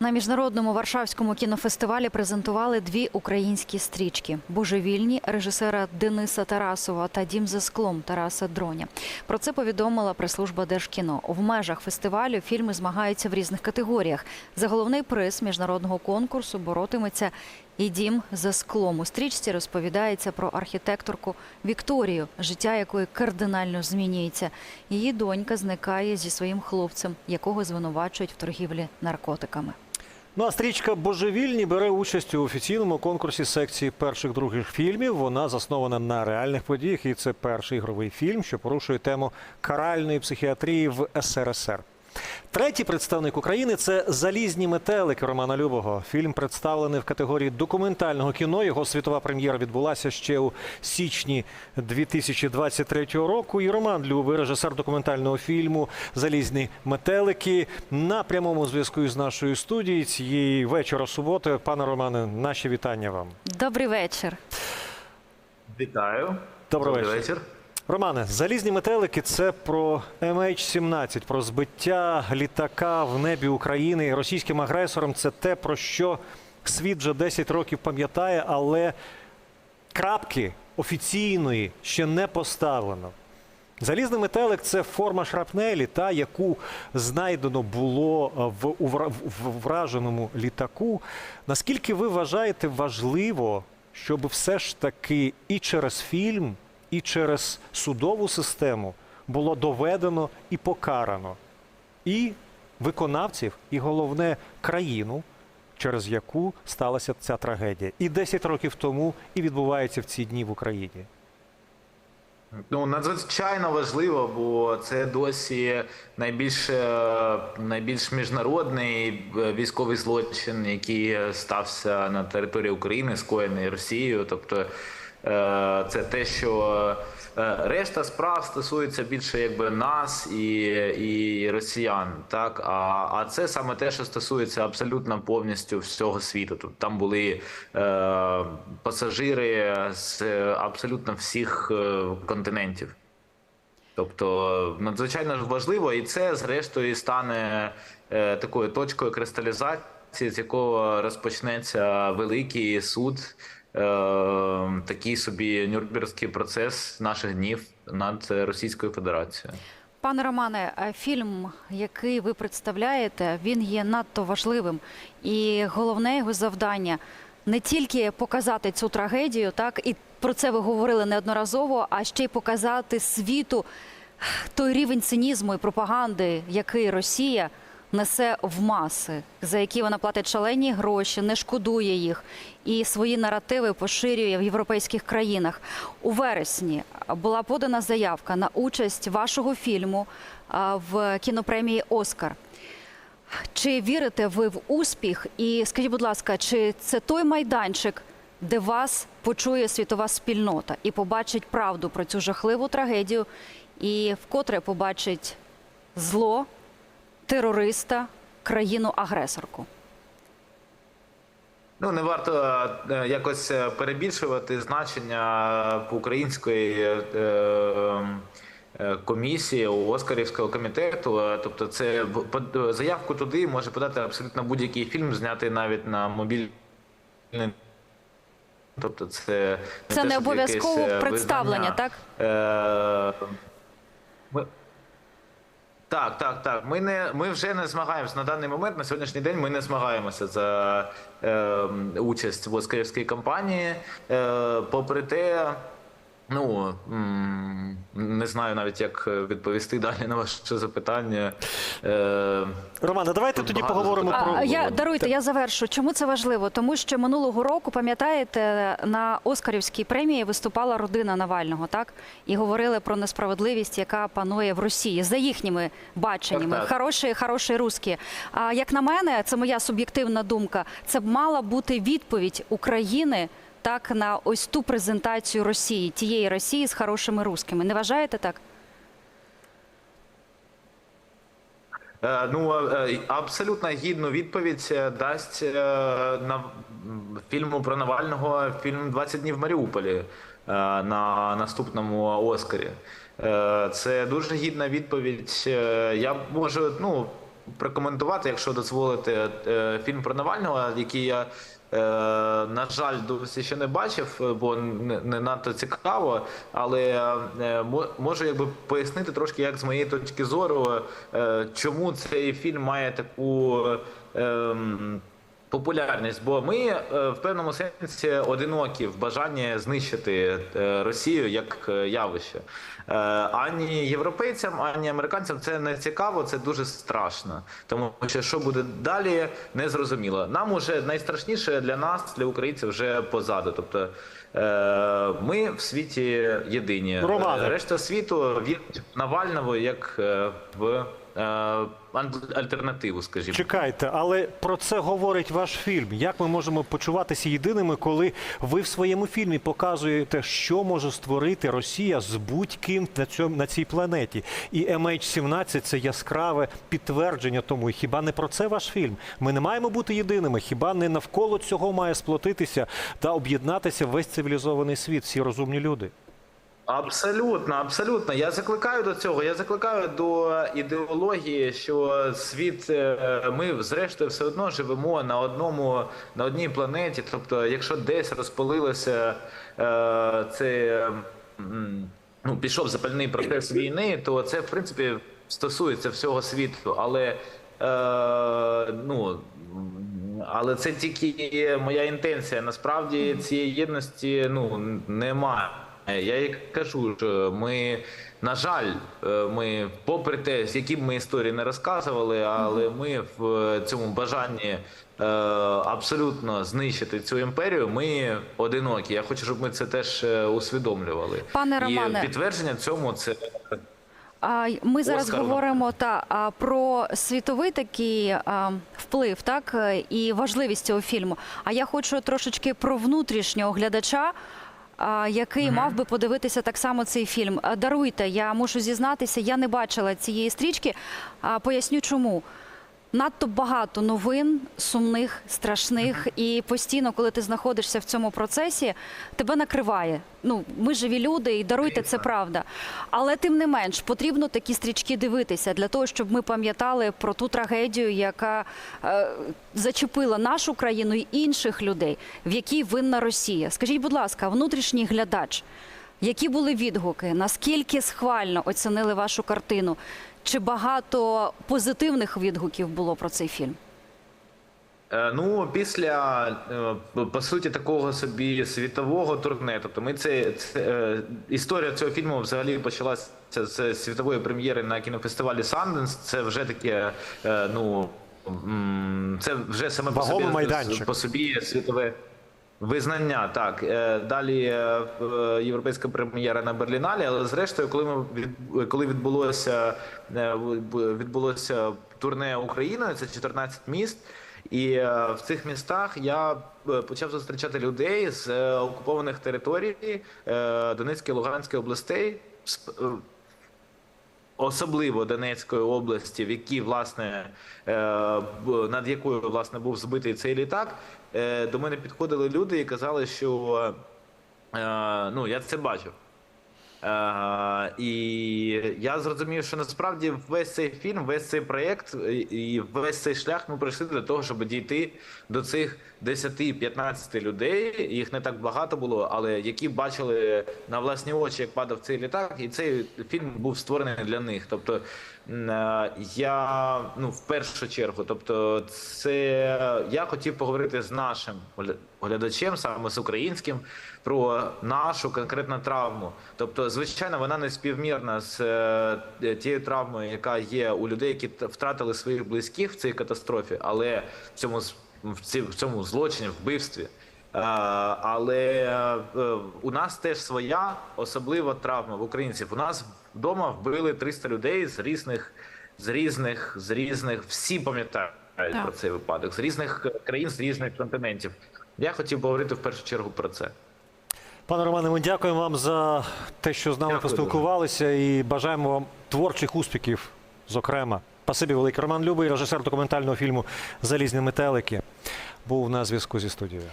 На міжнародному варшавському кінофестивалі презентували дві українські стрічки божевільні режисера Дениса Тарасова та Дім за склом Тараса Дроня. Про це повідомила прес-служба Держкіно. В межах фестивалю фільми змагаються в різних категоріях. За головний приз міжнародного конкурсу боротиметься і дім за склом. У стрічці розповідається про архітекторку Вікторію, життя якої кардинально змінюється. Її донька зникає зі своїм хлопцем, якого звинувачують в торгівлі наркотиками. Ну а стрічка Божевільні бере участь у офіційному конкурсі секції перших других фільмів. Вона заснована на реальних подіях, і це перший ігровий фільм, що порушує тему каральної психіатрії в СРСР. Третій представник України це залізні метелики Романа Любого. Фільм представлений в категорії документального кіно. Його світова прем'єра відбулася ще у січні 2023 року. І Роман Любий, режисер документального фільму Залізні метелики на прямому зв'язку із нашою студією цієї вечора суботи. Пане Романе, наші вітання вам. Добрий вечір. Вітаю. Добрий Добрий вечір. Романе, залізні метелики це про MH17, про збиття літака в небі України російським агресором. Це те, про що світ вже 10 років пам'ятає, але крапки офіційної ще не поставлено. Залізний метелик це форма шрапнелі, та яку знайдено було в, у в враженому літаку. Наскільки ви вважаєте важливо, щоб все ж таки і через фільм, і через судову систему було доведено і покарано і виконавців, і головне країну, через яку сталася ця трагедія, і 10 років тому, і відбувається в ці дні в Україні. Ну надзвичайно важливо, бо це досі найбільш, е, найбільш міжнародний е, військовий злочин, який стався на території України, скоєний Росією. Тобто це те, що е, решта справ стосується більше якби нас і, і росіян. Так а, а це саме те, що стосується абсолютно повністю всього світу. Тут там були е, пасажири з е, абсолютно всіх е, континентів. Тобто надзвичайно важливо, і це зрештою стане е, такою точкою кристалізації, з якого розпочнеться великий суд, е, такий собі Нюрнберзький процес наших днів над Російською Федерацією. Пане Романе, е, фільм, який ви представляєте, він є надто важливим. І головне його завдання не тільки показати цю трагедію, так і про це ви говорили неодноразово, а ще й показати світу той рівень цинізму і пропаганди, який Росія несе в маси, за які вона платить шалені гроші, не шкодує їх і свої наративи поширює в європейських країнах. У вересні була подана заявка на участь вашого фільму в кінопремії Оскар. Чи вірите ви в успіх? І скажіть, будь ласка, чи це той майданчик, де вас почує світова спільнота і побачить правду про цю жахливу трагедію, і вкотре побачить зло, терориста, країну-агресорку? Ну не варто е, якось е, перебільшувати значення української е, е, комісії Оскарівського комітету. Е, Тобто, це заявку туди може подати абсолютно будь-який фільм, знятий навіть на мобільний. Тобто, це Це те, не обов'язково е, представлення, так? Е, Так, так, так. Ми не ми вже не змагаємося на даний момент. На сьогоднішній день ми не змагаємося за е, участь в Оскарівській кампанії. Е, попри те, ну не знаю навіть як відповісти далі на ваше запитання. Е, Романе, давайте Тут тоді поговоримо запитань. про А, я даруйте, я завершу. Чому це важливо? Тому що минулого року, пам'ятаєте, на Оскарівській премії виступала родина Навального, так і говорили про несправедливість, яка панує в Росії за їхніми баченнями. Так, так. Хороші, хороші русські. А як на мене, це моя суб'єктивна думка. Це б мала бути відповідь України. Так, на ось ту презентацію Росії, тієї Росії з хорошими русскими. Не вважаєте так? Е, Ну е, абсолютно гідну відповідь е, дасть е, на фільму про Навального фільм «20 днів в Маріуполі е, на наступному Оскарі. Е, Це дуже гідна відповідь. Е, Я можу, ну прокоментувати, якщо дозволите, е, фільм про Навального, який я, е, на жаль, досі ще не бачив, е, бо не, надто цікаво. Але е, можу якби пояснити трошки, як з моєї точки зору, е, чому цей фільм має таку. Популярність, бо ми е, в певному сенсі одинокі в бажанні знищити е, Росію як е, явище. Ані європейцям, ані американцям це не цікаво, це дуже страшно. Тому що що буде далі, не зрозуміло. Нам уже найстрашніше для нас, для українців, вже позаду. Тобто ми в світі єдині. Романе. Е, Решта світу вірить Навального як в альтернативу, скажімо. Чекайте, але про це говорить ваш фільм. Як ми можемо почуватися єдиними, коли ви в своєму фільмі показуєте, що може створити Росія з будь-ким на цьому на цій планеті? І MH17 – це яскраве підтвердження тому. І хіба не про це ваш фільм? Ми не маємо бути єдиними. Хіба не навколо цього має сплотитися та об'єднатися весь цивілізований світ, всі розумні люди? Абсолютно, абсолютно. Я закликаю до цього. Я закликаю до ідеології, що світ е, ми зрештою все одно живемо на одному на одній планеті. Тобто, якщо десь розпалилося е, це ну, пішов запальний процес війни, то це в принципі стосується всього світу. Але е, ну. Але це тільки моя інтенція. Насправді цієї єдності ну немає. Я і кажу, що ми, на жаль, е, ми, попри те, з які б ми історії не розказували, але ми в цьому бажанні е, абсолютно знищити цю імперію, ми одинокі. Я хочу, щоб ми це теж е, усвідомлювали. Пане Романе. І підтвердження цьому це Ми зараз Оскар. говоримо та про світовий такий вплив, так е, і важливість цього фільму. А я хочу трошечки про внутрішнього глядача. Який мав би подивитися так само цей фільм? Даруйте, я мушу зізнатися, я не бачила цієї стрічки. Поясню чому. Надто багато новин сумних, страшних, і постійно, коли ти знаходишся в цьому процесі, тебе накриває. Ну, ми живі люди, і даруйте, це правда. Але тим не менш потрібно такі стрічки дивитися для того, щоб ми пам'ятали про ту трагедію, яка е, зачепила нашу країну і інших людей, в якій винна Росія. Скажіть, будь ласка, внутрішній глядач, які були відгуки? Наскільки схвально оцінили вашу картину? Чи багато позитивних відгуків було про цей фільм? Е, Ну, після е, по суті такого собі світового турне. Тобто, ми це, це е, історія цього фільму взагалі почалася з світової прем'єри на кінофестивалі Sundance. Це вже таке, ну це вже саме по собі, по собі світове. Визнання так Е, далі е, е, європейська прем'єра на Берліналі. Але зрештою, коли ми коли відбулося відбулося турне Україною, це 14 міст. І в цих містах я почав зустрічати людей з окупованих територій Донецької Луганської областей. Особливо Донецької області, в якій власне е, над якою власне був збитий цей літак, е, до мене підходили люди і казали, що е, ну я це бачив. Е, і я зрозумів, що насправді весь цей фільм, весь цей проєкт і- і весь цей шлях ми пройшли для того, щоб дійти до цих 10-15 людей. Їх не так багато було, але які бачили на власні очі, як падав цей літак, і цей фільм був створений для них. Тобто е, я ну в першу чергу, тобто, це я хотів поговорити з нашим гля- глядачем, саме з українським, про нашу конкретну травму. Тобто, звичайно, вона не співмірна з е, тією травмою, яка є у людей, які втратили своїх близьких в цій катастрофі, але в цьому в цьому злочині, вбивстві. Е, Але е, у нас теж своя особлива травма в українців. У нас вдома вбили 300 людей з різних, з різних, з різних, всі пам'ятають про цей випадок, з різних країн, з різних континентів. Я хотів поговорити в першу чергу про це. Пане Романе, ми дякуємо вам за те, що з нами Дякую поспілкувалися, і бажаємо вам творчих успіхів, зокрема. Спасибі велике. Роман Любий, режисер документального фільму Залізні метелики, був на зв'язку зі студією.